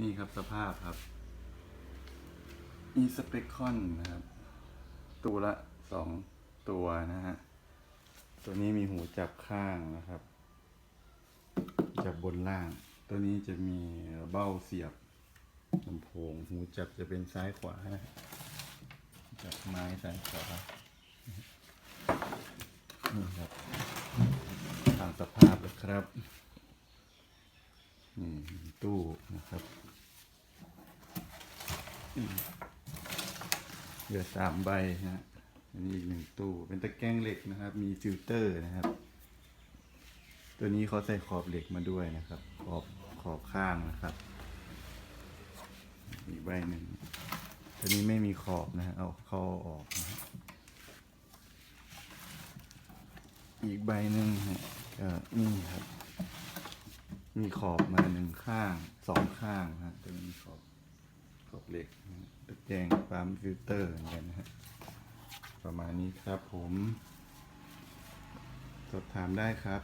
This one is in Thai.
นี่ครับสภาพครับมีสเปคคอนนะครับ ตัวละสองตัวนะฮะ ตัวนี้มีหูจับข้างนะครับ จับบนล่าง ตัวนี้จะมีเบ้าเสียบลำโพง หูจับจะเป็นซ้ายขวานะจับไม้ซ้ายขวา นี่ครับตามสภาพเลยครับ นี่ตู้นะครับเหลือสามใบนะฮะอันนี้อีกหนึ่งตู้ เป็นตะแกรงเหล็กนะครับ มีฟิลเตอร์นะครับ ตัวนี้เขาใส่ขอบเหล็กมาด้วยนะครับ ขอบขอบข้างนะครับ อีกใบหนึ่งตัวนี้ไม่มีขอบนะฮะเอาเข้าออกนะฮะอีกใบหนึ่งฮะก็นี่ครับ มีขอบมาหนึ่งข้างสองข้างฮะจะมีขอบขอบเหล็กแกรงปั๊มฟิลเตอร์เหมือนกันนะฮะประมาณนี้ครับผม สอบถามได้ครับ